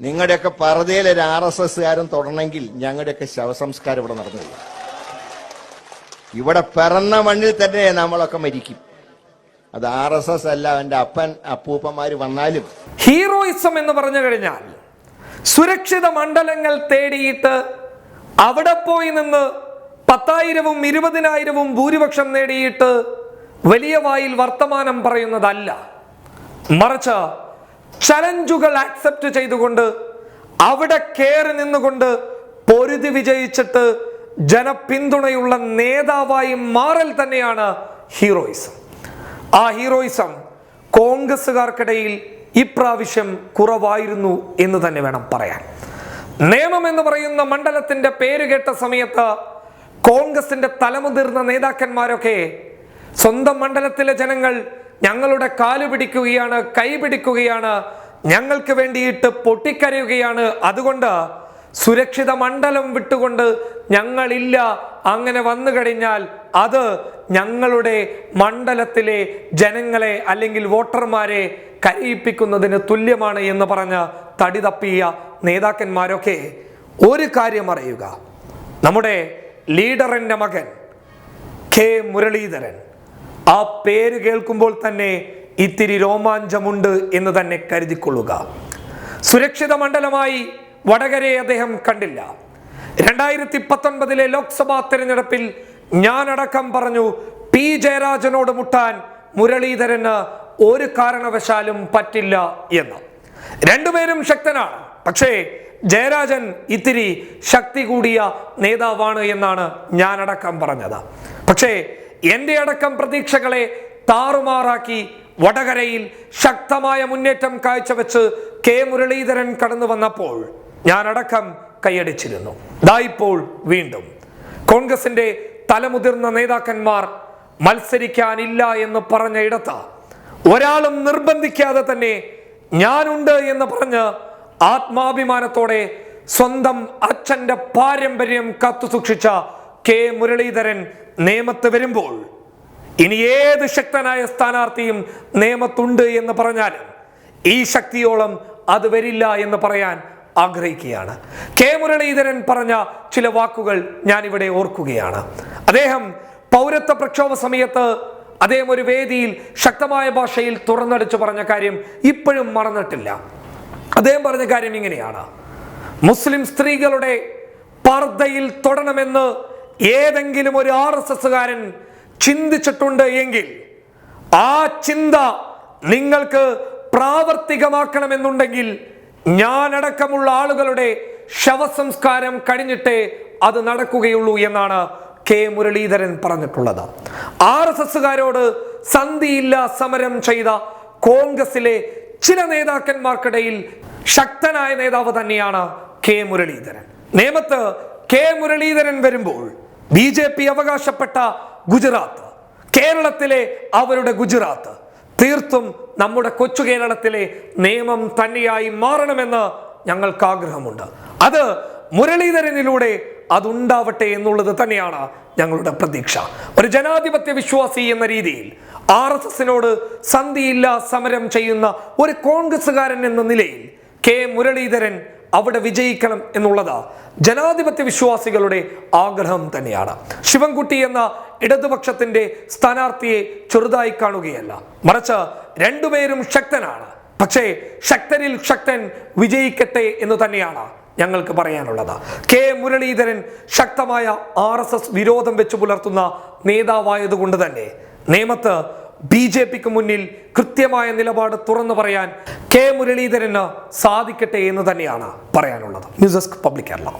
നിങ്ങളുടെയൊക്കെ പറതയിൽ ഒരു R S എസ്കാരൻ തുടരണമെങ്കിൽ ഞങ്ങളുടെയൊക്കെ ശവസംസ്കാരം ഇവിടെ നടന്നു ഇവിടെ പിറന്ന മണ്ണിൽ തന്നെ നമ്മളൊക്കെ മരിക്കും. അത് ആർ എസ് എസ് അല്ല എന്റെ അപ്പൻ അപ്പൂപ്പന്മാര് വന്നാലും. ഹീറോയിസം എന്ന് പറഞ്ഞു കഴിഞ്ഞാൽ സുരക്ഷിത മണ്ഡലങ്ങൾ തേടിയിട്ട് അവിടെ പോയി നിന്ന് പത്തായിരവും ഇരുപതിനായിരവും ഭൂരിപക്ഷം നേടിയിട്ട് വലിയ വായിൽ വർത്തമാനം പറയുന്നതല്ല. മറിച്ച് ചലഞ്ചുകൾ ആക്സെപ്റ്റ് ചെയ്തുകൊണ്ട് അവിടെ കയറി നിന്നുകൊണ്ട് പൊരുതി വിജയിച്ചിട്ട് ജനപിന്തുണയുള്ള നേതാവായി മാറൽ തന്നെയാണ് ഹീറോയിസം. ആ ഹീറോയിസം കോൺഗ്രസ്സുകാർക്കിടയിൽ ഇപ്രാവശ്യം കുറവായിരുന്നു എന്ന് തന്നെ വേണം പറയാൻ. നിയമം എന്ന് പറയുന്ന മണ്ഡലത്തിന്റെ പേര് കേട്ട സമയത്ത് കോൺഗ്രസിന്റെ തലമുതിർന്ന നേതാക്കന്മാരൊക്കെ സ്വന്തം മണ്ഡലത്തിലെ ജനങ്ങൾ ഞങ്ങളുടെ കാൽ പിടിക്കുകയാണ് കൈ പിടിക്കുകയാണ്. ഞങ്ങൾക്ക് വേണ്ടിയിട്ട് പൊട്ടിക്കരയുകയാണ്. അതുകൊണ്ട് സുരക്ഷിത മണ്ഡലം വിട്ടുകൊണ്ട് ഞങ്ങളില്ല. അങ്ങനെ വന്നു കഴിഞ്ഞാൽ അത് ഞങ്ങളുടെ മണ്ഡലത്തിലെ ജനങ്ങളെ അല്ലെങ്കിൽ വോട്ടർമാരെ കരയിപ്പിക്കുന്നതിന് തുല്യമാണ് എന്ന് പറഞ്ഞ് തടി തപ്പിയ നേതാക്കന്മാരൊക്കെ ഒരു കാര്യം അറിയുക. നമ്മുടെ ലീഡറിന്റെ മകൻ കെ മുരളീധരൻ. ആ പേര് കേൾക്കുമ്പോൾ തന്നെ ഇത്തിരി രോമാഞ്ചമുണ്ട് എന്ന് തന്നെ കരുതിക്കൊള്ളുക. സുരക്ഷിത മണ്ഡലമായി വടകരയെ അദ്ദേഹം കണ്ടില്ല. രണ്ടായിരത്തി പത്തൊൻപതിലെ ലോക്സഭാ തെരഞ്ഞെടുപ്പിൽ ഞാനടക്കം പറഞ്ഞു പി. ജയരാജനോട് മുട്ടാൻ മുരളീധരന് ഒരു കാരണവശാലും പറ്റില്ല എന്ന്. രണ്ടുപേരും ശക്തനാണ്. പക്ഷേ ജയരാജൻ ഇത്തിരി ശക്തി കൂടിയ നേതാവാണ് എന്നാണ് ഞാനടക്കം പറഞ്ഞത്. പക്ഷേ എന്റെ അടക്കം പ്രതീക്ഷകളെ താറുമാറാക്കി വടകരയിൽ ശക്തമായ മുന്നേറ്റം കാഴ്ചവെച്ച് കെ മുരളീധരൻ കടന്നു വന്നപ്പോൾ ഞാൻ ഞാനടക്കം കൈയടിച്ചിരുന്നു. ഇപ്പോൾ വീണ്ടും കോൺഗ്രസിന്റെ തലമുതിർന്ന നേതാക്കന്മാർ മത്സരിക്കാനില്ല എന്ന് പറഞ്ഞ ഇടത്ത് ഒരാളും നിർബന്ധിക്കാതെ തന്നെ ഞാനുണ്ട് എന്ന് പറഞ്ഞ് ആത്മാഭിമാനത്തോടെ സ്വന്തം അച്ഛന്റെ പാരമ്പര്യം കാത്തു സൂക്ഷിച്ച കെ മുരളീധരൻ നിയമത്ത് വരുമ്പോൾ ഇനി ഏത് ശക്തനായ സ്ഥാനാർത്ഥിയും നിയമത്തുണ്ട് എന്ന് പറഞ്ഞാലും ഈ ശക്തിയോളം അത് വരില്ല എന്ന് പറയാൻ ആഗ്രഹിക്കുകയാണ്. കെ മുരളീധരൻ പറഞ്ഞ ചില വാക്കുകൾ ഞാനിവിടെ ഓർക്കുകയാണ്. അദ്ദേഹം പൗരത്വ പ്രക്ഷോഭ സമയത്ത് അദ്ദേഹം ഒരു വേദിയിൽ ശക്തമായ ഭാഷയിൽ തുറന്നടിച്ചു പറഞ്ഞ കാര്യം ഇപ്പോഴും മറന്നിട്ടില്ല. അദ്ദേഹം പറഞ്ഞ കാര്യം ഇങ്ങനെയാണ്. മുസ്ലിം സ്ത്രീകളുടെ പർദ്ദയിൽ തൊടണമെന്ന് ഏതെങ്കിലും ഒരു ആർ എസ് എസ്സുകാരൻ ചിന്തിച്ചിട്ടുണ്ട് എങ്കിൽ ആ ചിന്ത നിങ്ങൾക്ക് പ്രാവർത്തികമാക്കണമെന്നുണ്ടെങ്കിൽ ഞാനടക്കമുള്ള ആളുകളുടെ ശവസംസ്കാരം കഴിഞ്ഞിട്ടേ അത് നടക്കുകയുള്ളൂ എന്നാണ് കെ മുരളീധരൻ പറഞ്ഞിട്ടുള്ളത്. ആർ എസ് എസ്സുകാരോട് സന്ധിയില്ല സമരം ചെയ്ത കോൺഗ്രസിലെ ചില നേതാക്കന്മാർക്കിടയിൽ ശക്തനായ നേതാവ് തന്നെയാണ് കെ മുരളീധരൻ. നേമത്ത് കെ മുരളീധരൻ വരുമ്പോൾ ബി ജെ പി അവകാശപ്പെട്ട ഗുജറാത്ത്. കേരളത്തിലെ അവരുടെ ഗുജറാത്ത്. തീർത്തും നമ്മുടെ കൊച്ചു കേരളത്തിലെ നിയമം തന്നെയായി മാറണമെന്ന് ഞങ്ങൾക്ക് ആഗ്രഹമുണ്ട് അത് മുരളീധരനിലൂടെ അതുണ്ടാവട്ടെ എന്നുള്ളത് തന്നെയാണ് ഞങ്ങളുടെ പ്രതീക്ഷ. ഒരു ജനാധിപത്യ വിശ്വാസി എന്ന രീതിയിൽ ആർ എസ് എസിനോട് സന്ധിയില്ല സമരം ചെയ്യുന്ന ഒരു കോൺഗ്രസ്സുകാരൻ എന്ന നിലയിൽ കെ മുരളീധരൻ അവിടെ വിജയിക്കണം എന്നുള്ളത് ജനാധിപത്യ വിശ്വാസികളുടെ ആഗ്രഹം തന്നെയാണ്. ശിവൻകുട്ടി എന്ന ഇടതുപക്ഷത്തിന്റെ സ്ഥാനാർത്ഥിയെ ചെറുതായി കാണുകയല്ല. മറിച്ച് രണ്ടുപേരും ശക്തനാണ്. പക്ഷേ ശക്തനിൽ ശക്തൻ വിജയിക്കട്ടെ എന്ന് തന്നെയാണ് ഞങ്ങൾക്ക് പറയാനുള്ളത്. കെ മുരളീധരൻ ശക്തമായ ആർ വിരോധം വെച്ച് പുലർത്തുന്ന നേതാവായതുകൊണ്ട് തന്നെ നേമത്ത് ബി ജെ പിക്ക് മുന്നിൽ കൃത്യമായ നിലപാട് തുറന്നു പറയാൻ കെ മുരളീധരന് സാധിക്കട്ടെ എന്ന് തന്നെയാണ് പറയാനുള്ളത്. News desk public Kerala.